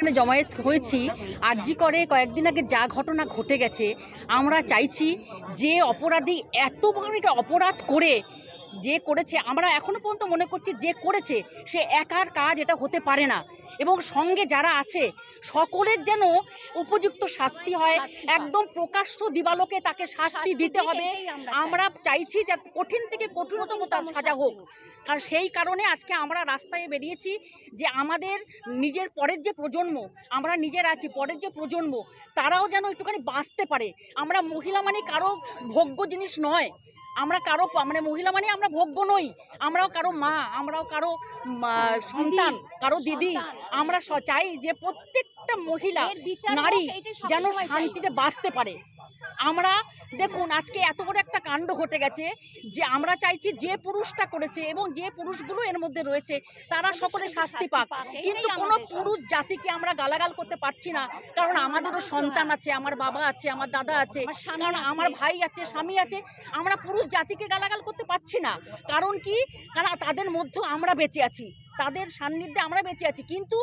এখানে জমায়েত হয়েছি। আরজি করে কয়েকদিন আগে যা ঘটনা ঘটে গেছে, আমরা চাইছি যে অপরাধী এত বড় অপরাধ করে যে করেছে আমরা এখনও পর্যন্ত মনে করছি যে করেছে সে একার কাজ এটা হতে পারে না। এবং সঙ্গে যারা আছে সকলের যেন উপযুক্ত শাস্তি হয় একদম প্রকাশ্য দিবালোকে তাকে শাস্তি দিতে হবে। আমরা চাইছি যে কঠিন থেকে কঠিনতম তার সাজা হোক। কারণ সেই কারণে আজকে আমরা রাস্তায় বেরিয়েছি যে আমাদের নিজের পরের যে প্রজন্ম আমরা নিজের আছি পরের যে প্রজন্ম তারাও যেন একটুখানি বাঁচতে পারে। আমরা মহিলা মানে কারও ভোগ্য জিনিস নয়। আমরা কারও মানে মহিলা মানে আমরা ভোগ্য নই। আমরাও কারও মা আমরাও কারও সন্তান কারও দিদি। আমরা চাই যে প্রত্যেকটা মহিলা নারী যেন শান্তিতে বাঁচতে পারে। আমরা দেখুন আজকে এত বড় একটা কাণ্ড ঘটে গেছে যে আমরা চাইছি যে পুরুষটা করেছে এবং যে পুরুষগুলো এর মধ্যে রয়েছে তারা সকলে শাস্তি পাক। কিন্তু কোনো পুরুষ জাতিকে আমরা গালাগাল করতে পারছি না কারণ আমাদেরও সন্তান আছে আমার বাবা আছে আমার দাদা আছে কারণ আমার ভাই আছে স্বামী আছে আমরা পুরুষ জাতিকে গালাগাল করতে পারছি না। কারণ কি? কারণ তাদের মধ্যেও আমরা বেঁচে আছি তাদের সান্নিধ্যে আমরা বেঁচে আছি কিন্তু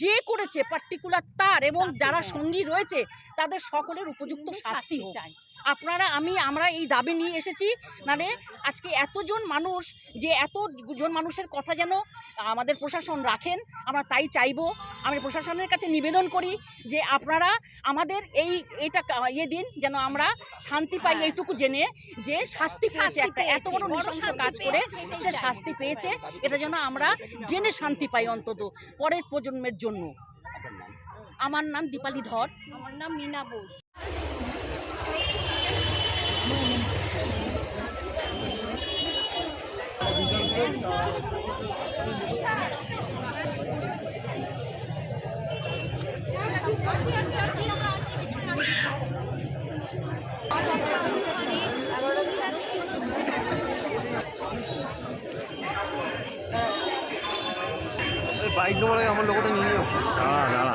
যে করেছে পার্টিকুলার তার এবং যারা সঙ্গী রয়েছে তাদের সকলের উপযুক্ত শাস্তি হোক। আপনারা আমি আমরা এই দাবি নিয়ে এসেছি মানে আজকে এতজন মানুষ যে এতজন মানুষের কথা যেন আমাদের প্রশাসন রাখেন আমরা তাই চাইব। আমি প্রশাসনের কাছে নিবেদন করি যে আপনারা আমাদের এই এটা ইয়ে দিন যেন আমরা শান্তি পাই এইটুকু জেনে যে শাস্তি পেয়েছে একটা এত বড় নৃশংস কাজ করে সে শাস্তি পেয়েছে এটা যেন আমরা জেনে শান্তি পাই অন্তত পরের প্রজন্মের জন্য। আমার নাম দীপালি ধর। আমার নাম মিনা বোস। বাইক আমার লোকটা নিয়ে নিও দাঁড়া দাঁড়া।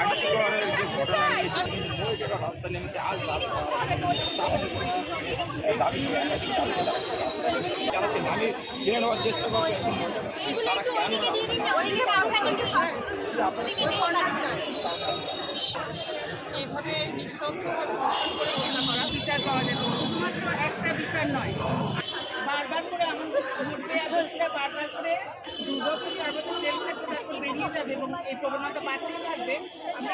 রাস্তা নেমেছে আজ রাস্তা। দাবি আমি জেনে নেওয়ার চেষ্টা করব। এখন এইগুলো একটু ওদিকে দিয়ে দিন না, ওদিকে বামটা কিন্তু ফাঁস। ওদিকে দিয়ে দাও। এভাবে নৃশংসভাবে ধর্ষণ করে হত্যা করা বিচার পাওয়া যেত শুধুমাত্র একটা বিচার নয় বারবার করে আমাদের বারবার করে দু বছর চার বছর জেল থাকতে তারপর বেরিয়ে যাবে এবং এই প্রবণতা বাড়তে থাকবে। আমরা